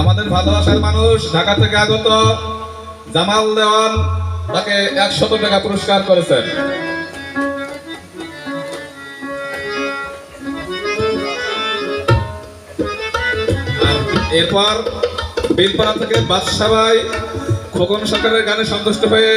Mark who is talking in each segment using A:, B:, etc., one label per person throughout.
A: আমাদের ভালোবাসার মানুষ, ঢাকা থেকে আগত জামাল দেওয়ান, তাকে একশত টাকা পুরস্কার করেছেন। এরপর বিলপাড়া থেকে বাদশাবাই খোকন সরকারের গানে সন্তুষ্ট হয়ে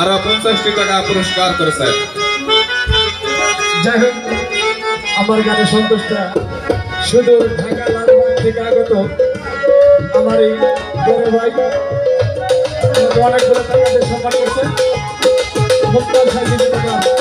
A: আরও পঞ্চাশটি টাকা পুরস্কার করেছেন।
B: যাই হোক, আমার গানে সন্তুষ্ট। সুদূর ঢাকা থেকে আগত আমার এই বড় ভাই অনেকগুলো টাকা দিয়ে সম্মান করছে। মুক্ত সাহিত্য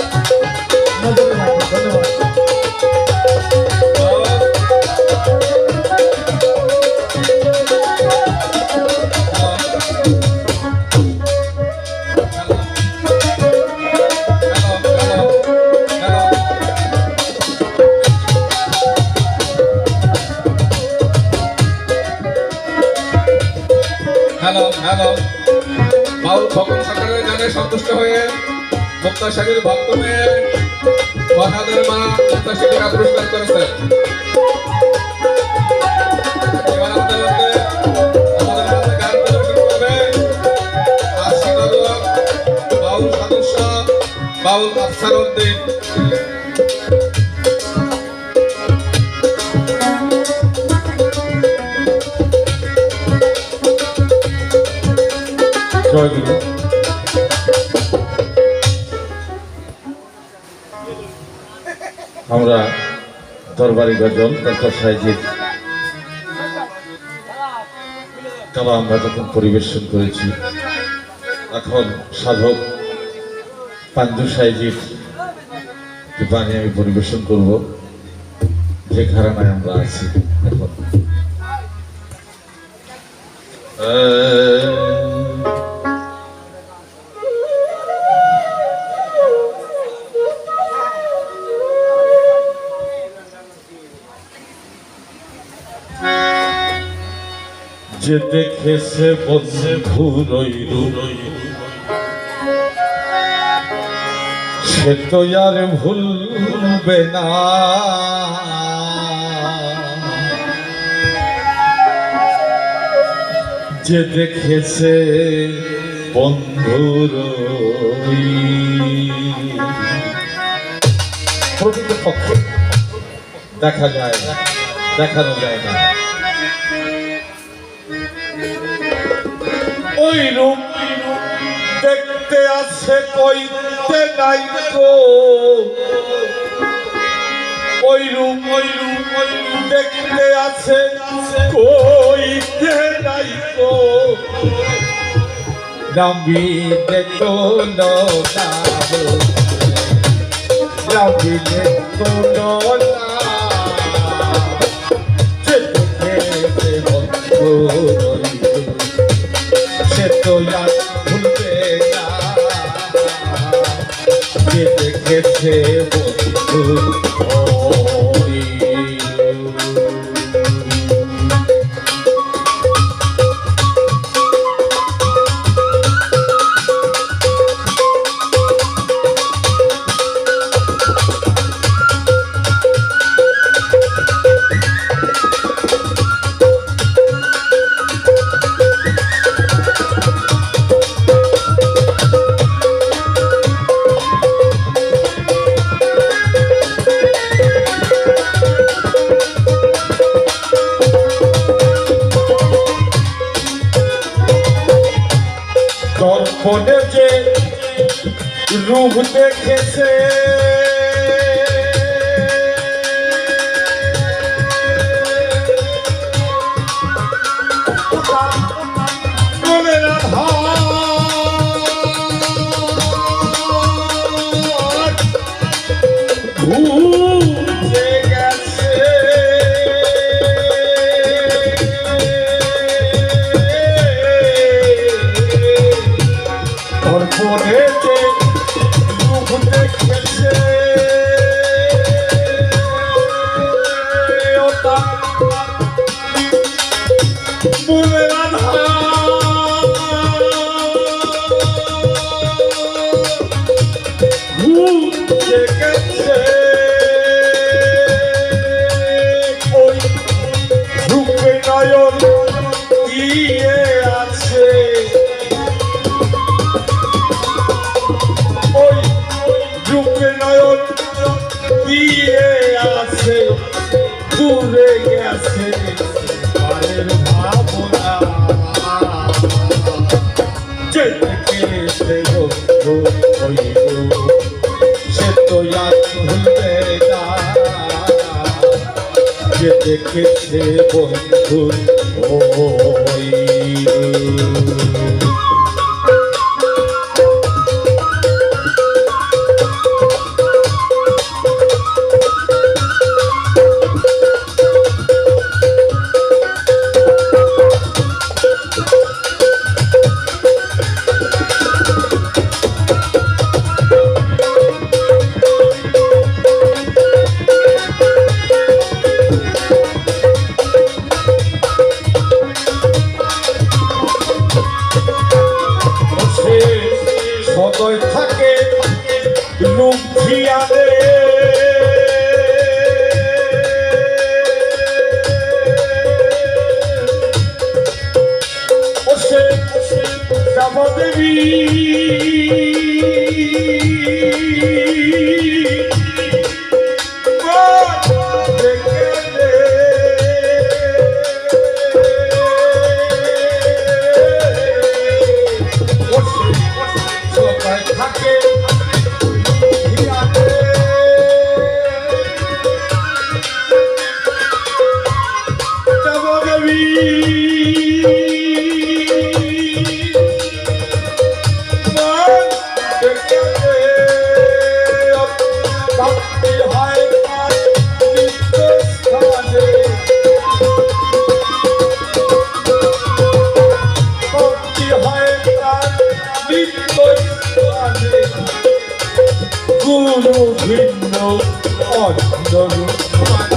A: হ্যালো হ্যালো। বাউল ভগন সরকারের গানে সন্তুষ্ট হয়ে মুক্তা সাগরের ভক্ত মেয়ে ফরহাদের মা পঞ্চাশটি টাকা পুরস্কার করেছে। বাউল আফসার উদ্দিন।
C: আমরা দরবারি গজল ডক্টর সাহেজির তারা আমরা তখন পরিবেশন করেছি, এখন সাধক পাঞ্জু সাহেজির যে বাণী আমি পরিবেশন করব, যে ঘরানায় আমরা আছি এখন। যে দেখেছে বসে ভুরই রুরই সে তো আর ভুলবে না। যে দেখেছে বন্ধুর প্রকৃতপক্ষে দেখা যায় দেখানো যায় না। ওই রূপ দেখতে আছে, কইতে নাই গো ওই রূপ ওই রূপ ওই রূপ দেখতে আছে, কইতে নাই গো নামি দেখো না নামি দেখো না দেখেছে দর্পণে যে রূপ দেখেছে কেন্দ্রে কেছে বন্ধু ওই Happy. Oh, no, no, no, no, no,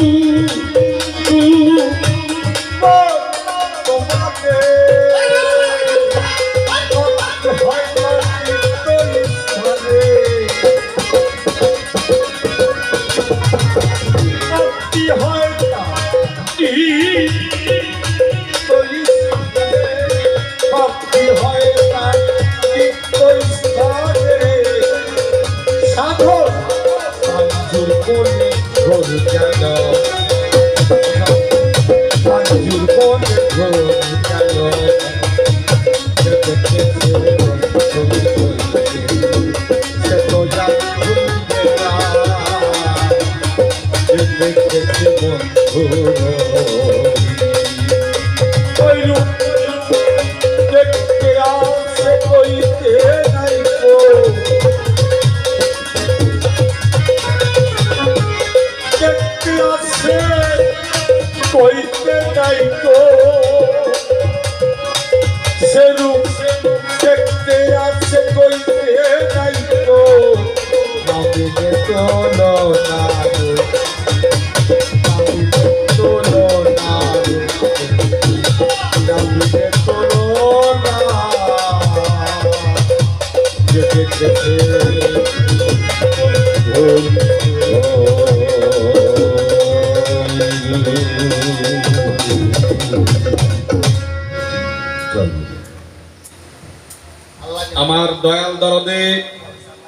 A: আমার দয়াল দরদে,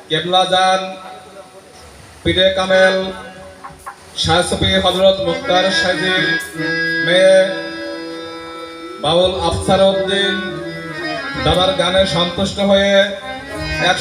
A: কেবলা যান পিটে কামেল শাহসফি হজরত মুক্তার সাহেব, মেয়ে বাউল আফসার উদ্দিন, দাদার গানে সন্তুষ্ট হয়ে এক